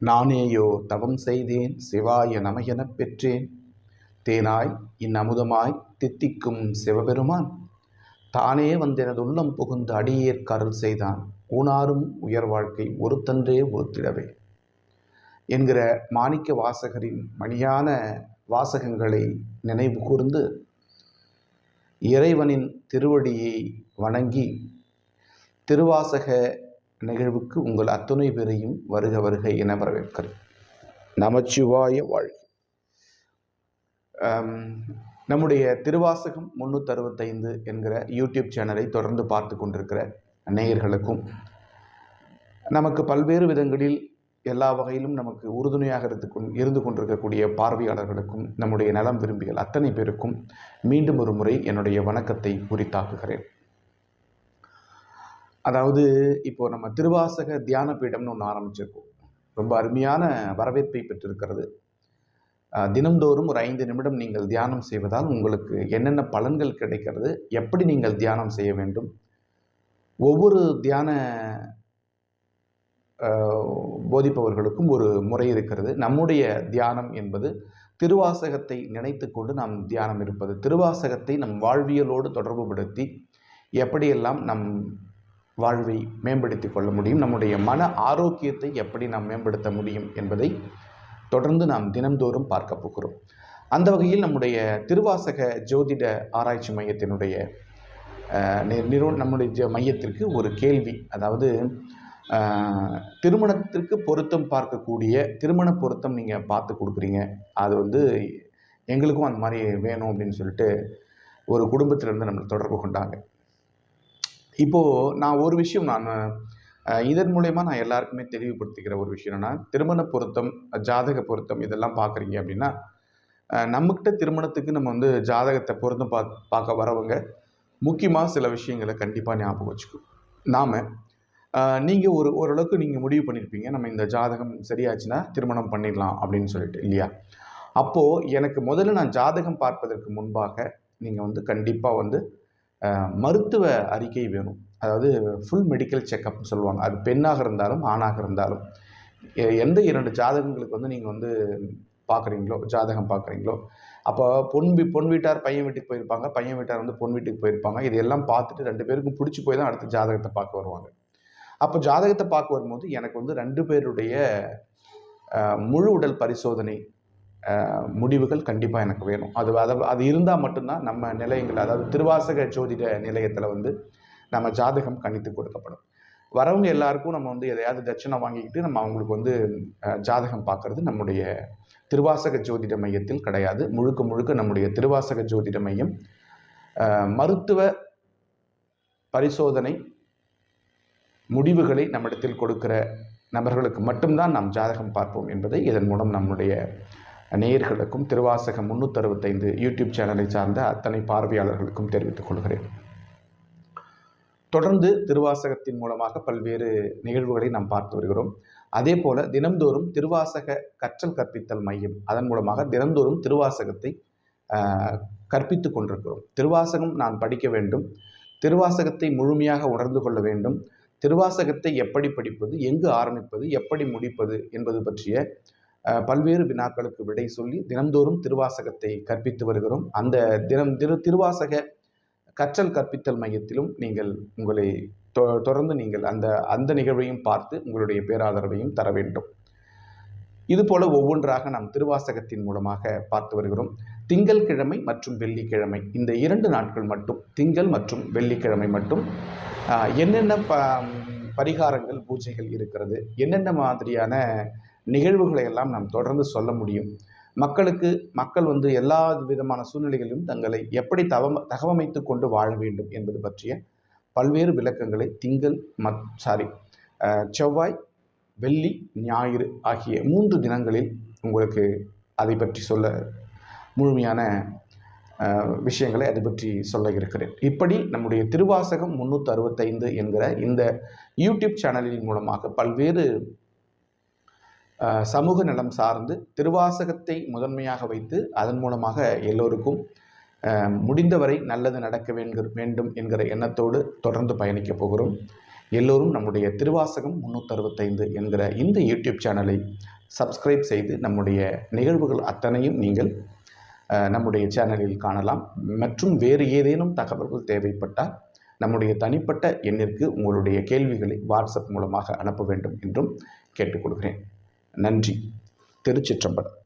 நானேயோ தவம் செய்தேன் சிவாய நமயெனப் பெற்றேன். தேனாய் இந்நமுதமாய் தித்திக்கும் சிவபெருமான். தானே வந்தெனது உள்ளம் புகுந்து அடியேற் கருள் செய்தான். ஊனாரும் உயர் வாழ்க்கை ஒருத்தன்றே ஒருத்திடவே. என்கிற மாணிக்க வாசகரின் மணியான வாசகங்களை நினைவு கூர்ந்து இறைவனின் திருவடியை வணங்கி திருவாசக நிகழ்வுக்கு உங்கள் அத்துணை பேரையும் வருக வருக என வரவேற்கிறேன். நமச்சிவாய வாழ்க. நம்முடைய திருவாசகம் முன்னூற்றி அறுபத்தைந்து என்கிற யூடியூப் சேனலை தொடர்ந்து பார்த்து கொண்டிருக்கிற நேயர்களுக்கும் நமக்கு பல்வேறு விதங்களில் எல்லா வகையிலும் நமக்கு உறுதுணையாக இருந்து கொண் இருந்து கொண்டிருக்கக்கூடிய பார்வையாளர்களுக்கும் நம்முடைய நலம் விரும்பிகள் அத்தனை பேருக்கும் மீண்டும் ஒரு முறை என்னுடைய வணக்கத்தை குறித்தாக்குகிறேன். அதாவது இப்போ நம்ம திருவாசக தியான பீடம்னு ஒன்று ஆரம்பிச்சிருக்கோம். ரொம்ப அருமையான வரவேற்பை பெற்றிருக்கிறது. அஹ், தினம்தோறும் ஒரு ஐந்து நிமிடம் நீங்கள் தியானம் செய்வதால் உங்களுக்கு என்னென்ன பலன்கள் கிடைக்கிறது எப்படி நீங்கள் தியானம் செய்ய வேண்டும் ஒவ்வொரு தியான போதிப்பவர்களுக்கும் ஒரு முறை இருக்கிறது. நம்முடைய தியானம் என்பது திருவாசகத்தை நினைத்து கொண்டு நாம் தியானம் இருப்பது. திருவாசகத்தை நம் வாழ்வியலோடு தொடர்புபடுத்தி எப்படியெல்லாம் நம் வாழ்வை மேம்படுத்தி கொள்ள முடியும். நம்முடைய மன ஆரோக்கியத்தை எப்படி நாம் மேம்படுத்த முடியும் என்பதை தொடர்ந்து நாம் தினம்தோறும் பார்க்க போகிறோம். அந்த வகையில் நம்முடைய திருவாசக ஜோதிட ஆராய்ச்சி மையத்தினுடைய நிறு நம்முடைய ஜ- மையத்திற்கு ஒரு கேள்வி. அதாவது திருமணத்திற்கு பொருத்தம் பார்க்கக்கூடிய திருமண பொருத்தம் நீங்கள் பார்த்து கொடுக்குறீங்க. அது வந்து எங்களுக்கும் அந்த மாதிரி வேணும் அப்படின்னு சொல்லிட்டு ஒரு குடும்பத்திலேருந்து நம்மளை தொடர்பு கொண்டாங்க. இப்போது நான் ஒரு விஷயம் நான் இதன் மூலயமா நான் எல்லாருக்குமே தெளிவுபடுத்திக்கிற ஒரு விஷயம் என்னென்னா திருமண பொருத்தம் ஜாதக பொருத்தம் இதெல்லாம் பார்க்குறீங்க அப்படின்னா நம்மக்கிட்ட திருமணத்துக்கு நம்ம வந்து ஜாதகத்தை பொருத்தம் பா பார்க்க வரவங்க முக்கியமாக சில விஷயங்களை கண்டிப்பாக ஞாபகம் வச்சுக்கணும் நாம் நீங்கள் ஒரு ஓரளவுக்கு நீங்கள் முடிவு பண்ணியிருப்பீங்க நம்ம இந்த ஜாதகம் சரியாச்சுன்னா திருமணம் பண்ணிடலாம் அப்படின்னு சொல்லிட்டு இல்லையா? அப்போது எனக்கு முதல்ல நான் ஜாதகம் பார்ப்பதற்கு முன்பாக நீங்கள் வந்து கண்டிப்பாக வந்து மருத்துவ அறிக்கை வேணும். அதாவது ஃபுல் மெடிக்கல் செக்கப்னு சொல்லுவாங்க. அது பெண்ணாக இருந்தாலும் ஆணாக இருந்தாலும். எந்த இரண்டு ஜாதகங்களுக்கு வந்து நீங்கள் வந்து பார்க்குறீங்களோ ஜாதகம் பார்க்குறீங்களோ அப்போ பொன் வீ பொன் வீட்டார் பையன் வீட்டுக்கு போயிருப்பாங்க. பையன் வீட்டார் வந்து பொன் வீட்டுக்கு போயிருப்பாங்க. இதெல்லாம் பார்த்துட்டு ரெண்டு பேருக்கும் பிடிச்சி போய் தான் அடுத்து ஜாதகத்தை பார்க்க வருவாங்க. அப்போ ஜாதகத்தை பார்க்க வரும்போது எனக்கு வந்து ரெண்டு பேருடைய முழு உடல் பரிசோதனை முடிவுகள் கண்டிப்பாக எனக்கு வேணும். அது அதை அது இருந்தால் மட்டும்தான் நம்ம நிலையங்கள் அதாவது திருவாசக ஜோதிட நிலையத்தில் வந்து நம்ம ஜாதகம் கணித்து கொடுக்கப்படும். வரவங்க எல்லாருக்கும் நம்ம வந்து எதையாவது தட்சணை வாங்கிக்கிட்டு நம்ம அவங்களுக்கு வந்து ஜாதகம் பார்க்கறது நம்முடைய திருவாசக ஜோதிட மையத்தில் கிடையாது. முழுக்க முழுக்க நம்முடைய திருவாசக ஜோதிட மையம் மருத்துவ பரிசோதனை முடிவுகளை நம்மிடத்தில் கொடுக்கிற நபர்களுக்கு மட்டும்தான் நாம் ஜாதகம் பார்ப்போம் என்பதை இதன் மூலம் நம்முடைய நேயர்களுக்கும் திருவாசகம் முன்னூற்றறுபத்தைந்து யூடியூப் சேனலை சார்ந்த அத்தனை பார்வையாளர்களுக்கும் தெரிவித்துக் கொள்கிறேன். தொடர்ந்து திருவாசகத்தின் மூலமாக பல்வேறு நிகழ்வுகளை நாம் பார்த்து வருகிறோம். அதே போல தினம்தோறும் திருவாசக கற்றல் கற்பித்தல் மையம் அதன் மூலமாக தினந்தோறும் திருவாசகத்தை கற்பித்து கொண்டிருக்கிறோம். திருவாசகம் நான் படிக்க வேண்டும். திருவாசகத்தை முழுமையாக உணர்ந்து கொள்ள வேண்டும். திருவாசகத்தை எப்படி படிப்பது எங்கு ஆரம்பிப்பது எப்படி முடிப்பது என்பது பற்றிய பல்வேறு வினாக்களுக்கு விடை சொல்லி தினந்தோறும் திருவாசகத்தை கற்பித்து வருகிறோம். அந்த தினம் திரு திருவாசக கற்றல் கற்பித்தல் மையத்திலும் நீங்கள் உங்களை தொ- தொடர்ந்து நீங்கள் அந்த அந்த நிகழ்வையும் பார்த்து உங்களுடைய பேராதரவையும் தர வேண்டும். இதுபோல ஒவ்வொன்றாக நாம் திருவாசகத்தின் மூலமாக பார்த்து வருகிறோம். திங்கள்கிழமை மற்றும் வெள்ளிக்கிழமை இந்த இரண்டு நாட்கள் மட்டும் திங்கள் மற்றும் வெள்ளிக்கிழமை மட்டும் என்னென்ன ப பரிகாரங்கள் பூஜைகள் இருக்கிறது என்னென்ன மாதிரியான நிகழ்வுகளை எல்லாம் நாம் தொடர்ந்து சொல்ல முடியும். மக்களுக்கு மக்கள் வந்து எல்லா விதமான சூழ்நிலைகளிலும் தங்களை எப்படி தவம் தகவமைத்து கொண்டு வாழ வேண்டும் என்பது பற்றிய பல்வேறு விளக்கங்களை திங்கள் மத் சாரி செவ்வாய் வெள்ளி ஞாயிறு ஆகிய மூன்று தினங்களில் உங்களுக்கு அதை பற்றி சொல்ல முழுமையான விஷயங்களை அதை பற்றி சொல்ல இருக்கிறேன். இப்படி நம்முடைய திருவாசகம் முன்னூற்றி அறுபத்தைந்து என்கிற இந்த யூடியூப் சேனலின் மூலமாக பல்வேறு சமூக நலம் சார்ந்து திருவாசகத்தை முதன்மையாக வைத்து அதன் மூலமாக எல்லோருக்கும் முடிந்தவரை நல்லது நடக்க வேண்டும் என்கிற எண்ணத்தோடு தொடர்ந்து பயணிக்கப் போகிறோம். எல்லோரும் நம்முடைய திருவாசகம் முன்னூற்றறுபத்தைந்து என்கிற இந்த யூடியூப் சேனலை சப்ஸ்கிரைப் செய்து நம்முடைய நிகழ்வுகள் அத்தனையும் நீங்கள் நம்முடைய சேனலில் காணலாம். மற்றும் வேறு ஏதேனும் தகவல்கள் தேவைப்பட்டால் நம்முடைய தனிப்பட்ட எண்ணிற்கு உங்களுடைய கேள்விகளை வாட்ஸ்அப் மூலமாக அனுப்ப வேண்டும் என்றும் கேட்டுக்கொள்கிறேன். நன்றி. திருச்சிற்றம்பலம்.